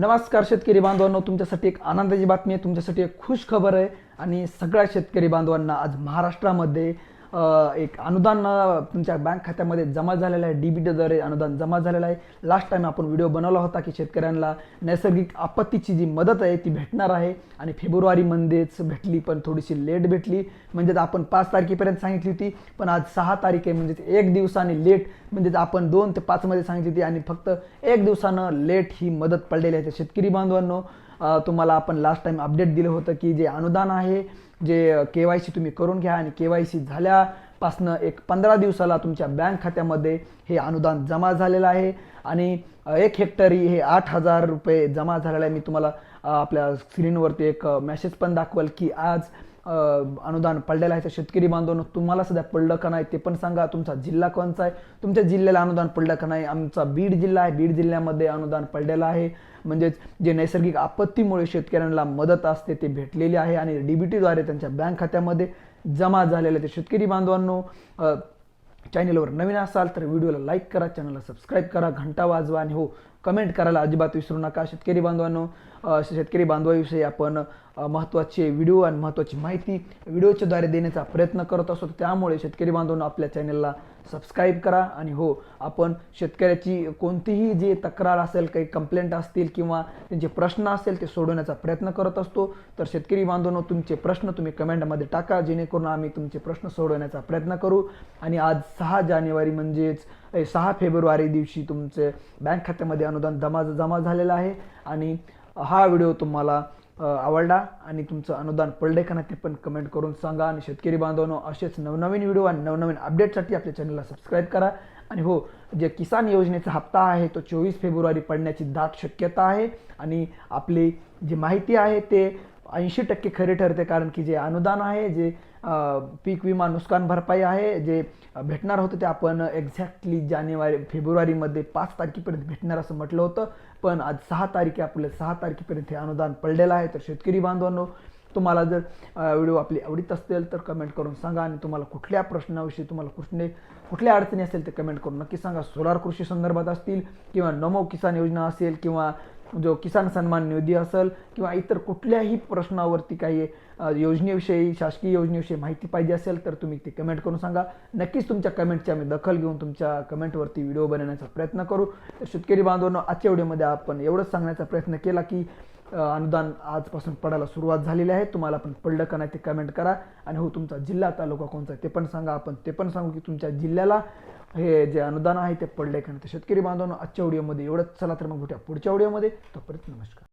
नमस्कार शेतकरी बांधवांनो तुमच्यासाठी एक आनंदाची बातमी आहे तुमच्यासाठी एक खुश खबर आहे. आणि सगळ्या शेतकरी बांधवांना आज महाराष्ट्रामध्ये एक अनुदान तुमच्या बँक खात्यामध्ये जमा झालेलं आहे. डीबीटीद्वारे अनुदान जमा झालेलं आहे. लास्ट टाइम आपण व्हिडिओ बनवला होता की शेतकऱ्यांना नैसर्गिक आपत्तीची जी मदत आहे ती भेटणार आहे. आणि फेब्रुवारीमध्येच भेटली पण थोडीशी लेट भेटली. म्हणजेच आपण पाच तारखेपर्यंत सांगितली होती पण आज सहा तारीख आहे. म्हणजेच एक दिवसाने लेट म्हणजेच आपण दोन ते पाचमध्ये सांगितली होती. आणि फक्त एक दिवसानं लेट ही मदत पडलेली आहे. तर शेतकरी बांधवांनो तुम्हाला आपण लास्ट टाइम अपडेट दिलं होतं की जे अनुदान आहे जे के वाय सी तुम्ही करून घ्या आणि के वाय सी झाल्यापासनं एक पंधरा दिवसाला तुमच्या बँक खात्यामध्ये हे अनुदान जमा झालेलं आहे. आणि एक हेक्टरी हे आठ हजार रुपये जमा झालेलं आहे. मी तुम्हाला आपल्या स्क्रीनवरती एक मेसेज पण दाखवाल की आज अनुदान पडलेलं आहे तर शेतकरी बांधवांनो तुम्हाला सध्या पडलं का नाही ते पण सांगा. तुमचा जिल्हा कोणचा आहे? तुमच्या जिल्ह्याला अनुदान पडलं का नाही? आमचा बीड जिल्हा आहे. बीड जिल्ह्यामध्ये अनुदान पडलेलं आहे. म्हणजेच जे नैसर्गिक आपत्तीमुळे शेतकऱ्यांना मदत असते ते भेटलेली आहे आणि डीबीटीद्वारे त्यांच्या बँक खात्यामध्ये जमा झालेले ते शेतकरी बांधवांनो चॅनलवर नवीन असाल तर व्हिडिओला लाईक करा चॅनलला सबस्क्राईब करा घंटा वाजवा आणि हो कमेंट करायला अजिबात विसरू नका. शेतकरी बांधवांनो शेतकरी बांधवाविषयी आपण महत्त्वाचे व्हिडिओ आणि महत्त्वाची माहिती व्हिडिओच्या द्वारे देण्याचा प्रयत्न करत असतो. त्यामुळे शेतकरी बांधवांनो आपल्या चॅनलला सबस्क्राईब करा आणि हो आपण शेतकऱ्याची कोणतीही जी तक्रार असेल काही कंप्लेंट असतील किंवा त्यांचे प्रश्न असेल ते सोडवण्याचा प्रयत्न करत असतो. तर शेतकरी बांधवांनो तुमचे प्रश्न तुम्ही कमेंटमध्ये टाका जेणेकरून आम्ही तुमचे प्रश्न सोडवण्याचा प्रयत्न करू. आणि आज सहा जानेवारी म्हणजेच सहा फेब्रुवारी दिवशी तुमचे बँक खात्यामध्ये अनुदान जमा जमा झालेलं आहे. आणि हा व्हिडिओ तुम्हाला आवडला आणि तुमचं अनुदान पडले का नाही ते पण कमेंट करून सांगा. आणि शेतकरी बांधवांनो असेच नवनवीन व्हिडिओ आणि नवनवीन अपडेटसाठी आपल्या चॅनलला सबस्क्राईब करा. आणि हो जे किसान योजनेचा हप्ता आहे तो चोवीस फेब्रुवारी पडण्याची दाट शक्यता आहे. आणि आपली जी माहिती आहे ते ऐंशी टक्के खरे ठरते. कारण की जे अनुदान आहे जे पीक विमा नुकसान भरपाई आहे जे भेटणार होतं ते आपण एक्झॅक्टली जानेवारी फेब्रुवारीमध्ये पाच तारखेपर्यंत भेटणार असं म्हटलं होतं. पण आज सहा तारीख आपलं सहा तारखेपर्यंत हे अनुदान पडलेलं आहे. तर शेतकरी बांधवांनो तुम्हाला जर व्हिडिओ आपली आवडीत असतील तर कमेंट करून सांगा आणि तुम्हाला कुठल्या प्रश्नाविषयी तुम्हाला कुठले कुठल्या अडचणी असेल ते कमेंट करून नक्की सांगा. सोलार कृषी संदर्भात असतील किंवा नमो किसान योजना असेल किंवा जो किसान सन्मान निधी असेल किंवा इतर कुठल्याही प्रश्नावरती काही योजनेविषयी शासकीय योजनेविषयी माहिती पाहिजे असेल तर तुम्ही ते कमेंट करून सांगा. नक्कीच तुमच्या कमेंटची आम्ही दखल घेऊन तुमच्या कमेंटवरती व्हिडिओ बनवण्याचा प्रयत्न करू. तर शेतकरी बांधवांनो आजच्या व्हिडिओमध्ये आपण एवढंच सांगण्याचा प्रयत्न केला की अनुदान आजपासून पडायला सुरुवात झालेली आहे. तुम्हाला पण पडलं का नाही ते कमेंट करा. आणि हो तुमचा जिल्हा तालुका कोणता आहे ते पण सांगा. आपण ते पण सांगू की तुमच्या जिल्ह्याला हे जे अनुदान आहे ते पडले का नाही तर शेतकरी बांधवांना आजच्या व्हिडिओमध्ये एवढंच. चला तर मग भेटूया पुढच्या व्हिडिओमध्ये तोपर्यंत नमस्कार.